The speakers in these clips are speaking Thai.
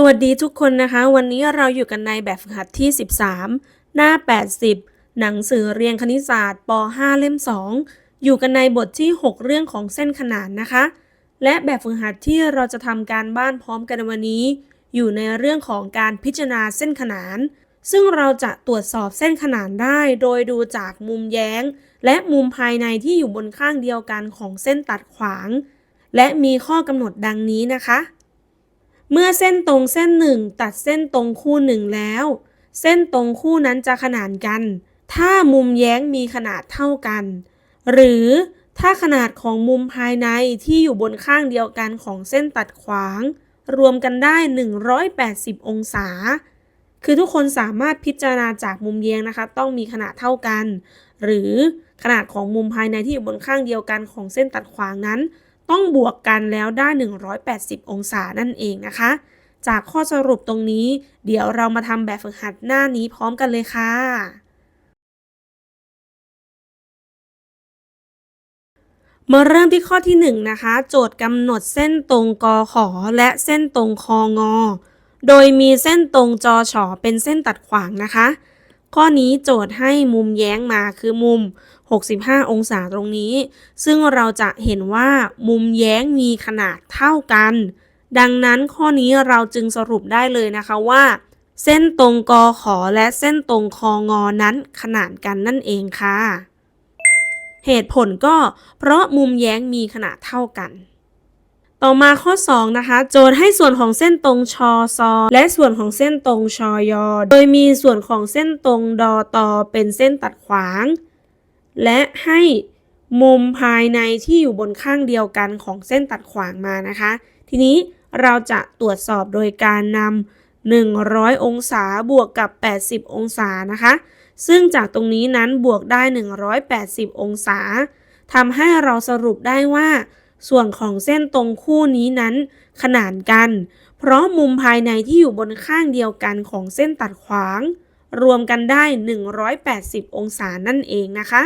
สวัสดีทุกคนนะคะ วันนี้เราอยู่กันในแบบฝึกหัดที่ 13 หน้า 80 หนังสือเรียนคณิตศาสตร์ป .5 เล่ม 2 อยู่กันในบทที่ 6 เรื่องของเส้นขนานนะคะ และแบบฝึกหัดที่เราจะทำการบ้านพร้อมกันในวันนี้ อยู่ในเรื่องของการพิจารณาเส้นขนาน ซึ่งเราจะตรวจสอบเส้นขนานได้ โดยดูจากมุมแย้ง และมุมภายในที่อยู่บนข้างเดียวกันของเส้นตัดขวาง และมีข้อกำหนดดังนี้นะคะ เมื่อเส้นตรงเส้นหนึ่งตัดเส้นตรงคู่หนึ่งแล้ว เส้นตรงคู่นั้นจะขนานกัน ถ้ามุมแย้งมีขนาดเท่ากัน หรือถ้าขนาดของมุมภายในที่อยู่บนข้างเดียวกันของเส้นตัดขวาง รวมกันได้ 180 องศา คือทุกคนสามารถพิจารณาจากมุมแย้งนะคะ ต้องมีขนาดเท่ากัน หรือขนาดของมุมภายในที่อยู่บนข้างเดียวกันของเส้นตัดขวางนั้น ต้องบวกกันแล้วได้ 180 องศานั่นเองนะคะ จากข้อสรุปตรงนี้ เดี๋ยวเรามาทำแบบฝึกหัดหน้านี้พร้อมกันเลยค่ะ มาเริ่มที่ข้อที่ 1 นะคะ โจทย์กำหนดเส้นตรงกอขอและเส้นตรงคองอ โดยมีเส้นตรงจอฉอเป็นเส้นตัดขวางนะคะ ข้อนี้โจทย์ให้มุมแย้งมาคือมุม 65 องศาตรงนี้ ซึ่งเราจะเห็นว่ามุมแย้งมีขนาดเท่ากัน ดังนั้นข้อนี้เราจึงสรุปได้เลยนะคะว่า เส้นตรงกอขอและเส้นตรงคองอนั้นขนานกันนั่นเองค่ะ เหตุผลก็เพราะมุมแย้งมีขนาดเท่ากันต่อมาข้อ 2 นะคะ โจทย์ให้ส่วนของเส้นตรงชอซอและส่วนของเส้นตรงชอยอโดยมีส่วนของเส้นตรงดอตอเป็นเส้นตัดขวาง และให้มุมภายในที่อยู่บนข้างเดียวกันของเส้นตัดขวางมานะคะ ทีนี้เราจะตรวจสอบโดยการนำ100 องศาบวกกับ 80 องศานะคะ ซึ่งจากตรงนี้นั้นบวกได้ 180 องศาทำให้เราสรุปได้ว่า ส่วนของเส้นตรงคู่นี้นั้น ขนานกัน เพราะมุมภายในที่อยู่บนข้างเดียวกันของเส้นตัดขวาง รวมกันได้ 180 องศานั่นเองนะคะ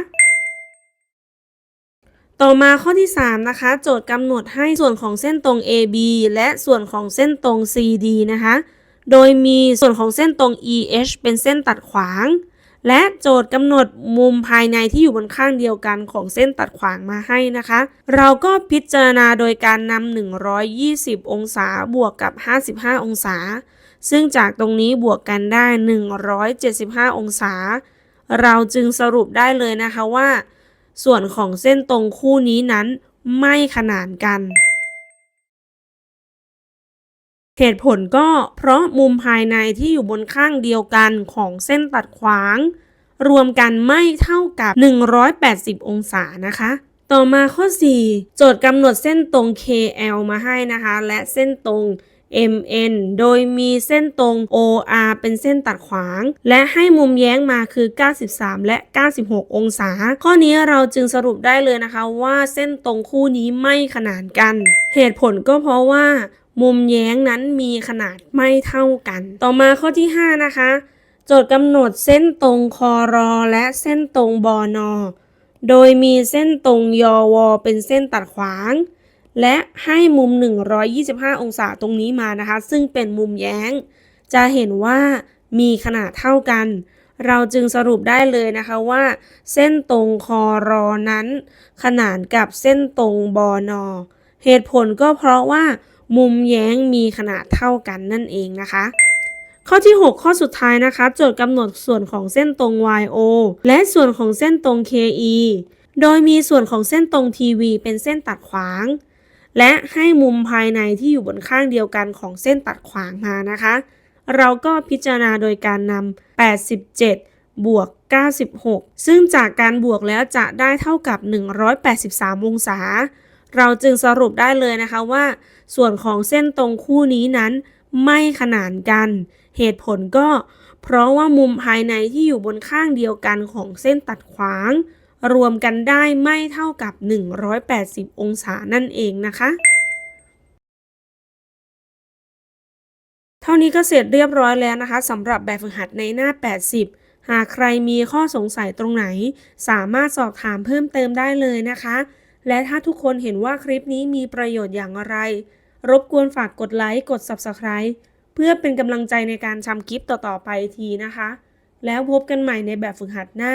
ต่อมาข้อที่ 3 นะคะ โจทย์กำหนดให้ส่วนของเส้นตรง AB และส่วนของเส้นตรง CD นะคะ โดยมีส่วนของเส้นตรง EH เป็นเส้นตัดขวาง และโจทย์กำหนดมุมภายในที่อยู่บนข้างเดียวกันของเส้นตัดขวางมาให้นะคะ เราก็พิจารณาโดยการนำ120 องศาบวกกับ 55 องศา ซึ่งจากตรงนี้บวกกันได้ 175 องศา เราจึงสรุปได้เลยนะคะว่า ส่วนของเส้นตรงคู่นี้นั้นไม่ขนานกัน เหตุผลก็เพราะมุมภายในที่อยู่บนข้างเดียวกันของเส้นตัดขวาง รวมกันไม่เท่ากับ 180 องศานะคะ ต่อมาข้อ 4 โจทย์กำหนดเส้นตรง KL มาให้นะคะ และเส้นตรง MN โดยมีเส้นตรง OR เป็นเส้นตัดขวาง และให้มุมแย้งมาคือ 93 และ 96 องศา ข้อนี้เราจึงสรุปได้เลยนะคะว่าเส้นตรงคู่นี้ไม่ขนานกัน เหตุผลก็เพราะว่า มุมแย้งนั้นมีขนาดไม่เท่ากัน ต่อมาข้อที่ 5 นะคะ โจทย์กำหนดเส้นตรงคอรอและเส้นตรงบอนอโดยมีเส้นตรงยอวอเป็นเส้นตัดขวาง และให้มุม 125 องศาตรงนี้มานะคะ ซึ่งเป็นมุมแย้ง จะเห็นว่ามีขนาดเท่ากัน เราจึงสรุปได้เลยนะคะว่า เส้นตรงคอรอนั้น ขนานกับเส้นตรงบอนอเหตุผลก็เพราะว่า มุมแย้งมีขนาดเท่ากันนั่นเองนะคะ ข้อที่ 6 ข้อสุดท้ายนะคะ โจทย์กำหนดส่วนของเส้นตรง YO และส่วนของเส้นตรง KE โดยมีส่วนของเส้นตรง TV เป็นเส้นตัดขวาง และให้มุมภายในที่อยู่บนข้างเดียวกันของเส้นตัดขวางมานะคะ เราก็พิจารณาโดยการนำ 87 บวก 96 ซึ่งจากการบวกแล้วจะได้เท่ากับ 183 องศา เราจึงสรุปได้เลยนะคะว่า ส่วนของเส้นตรงคู่นี้นั้นไม่ขนานกัน เหตุผลก็ เพราะว่ามุมภายในที่อยู่บนข้างเดียวกันของเส้นตัดขวาง รวมกันได้ไม่เท่ากับ 180 องศานั่นเองนะคะ เท่านี้ก็เสร็จเรียบร้อยแล้วนะคะสำหรับแบบฝึกหัดในหน้า 80 หากใครมีข้อสงสัยตรงไหน สามารถสอบถามเพิ่มเติมได้เลยนะคะ และถ้าทุกคนเห็นว่าคลิปนี้มีประโยชน์อย่างไร รบกวนฝากกดไลค์กด Subscribe เพื่อเป็นกำลังใจในการทำคลิปต่อๆไปทีนะคะ แล้วพบกันใหม่ในแบบฝึกหัดหน้า